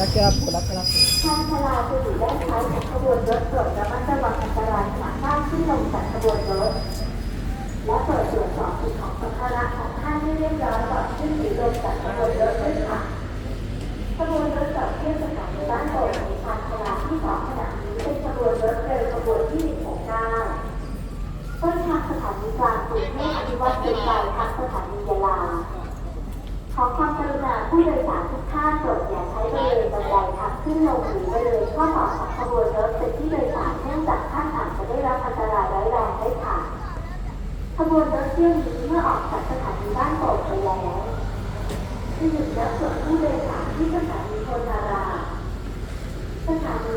รับไปรับทางชาลาจะอยู่ด้านซ้ายของขบวนรถโปรดระมัดระวังอันตรายขณะข้ามขึ้นลงจากขบวนรถ และเปิดตรวจสอบสิ่งของสัมภาระของท่านให้เรียบร้อยก่อนขึ้นหรือลงจากขบวนรถด้วยค่ะขบวนรถจอดเทียบสถานีบ้านโป่งในทางชาลาที่สองขณะนี้เป็นขบวนรถเร็วขบวนที่169ต้นทางสถานีกลางกรุงเทพอภิวัตรเป็นใจทางสถานี ขึ้นลงหบไปเลยข้อต่อของขบวนรถเป็นที่โดยสารเนื่องจากท่านอาจจะได้รับอันตรายร้ายแรงได้ค่ะ ขบวนรถเชื่อมนี้เมื่อออกจากสถานีบ้านโป่งไปแล้วจะหยุดรับส่วนผู้โดยสารที่สถานีโพนาราสถานี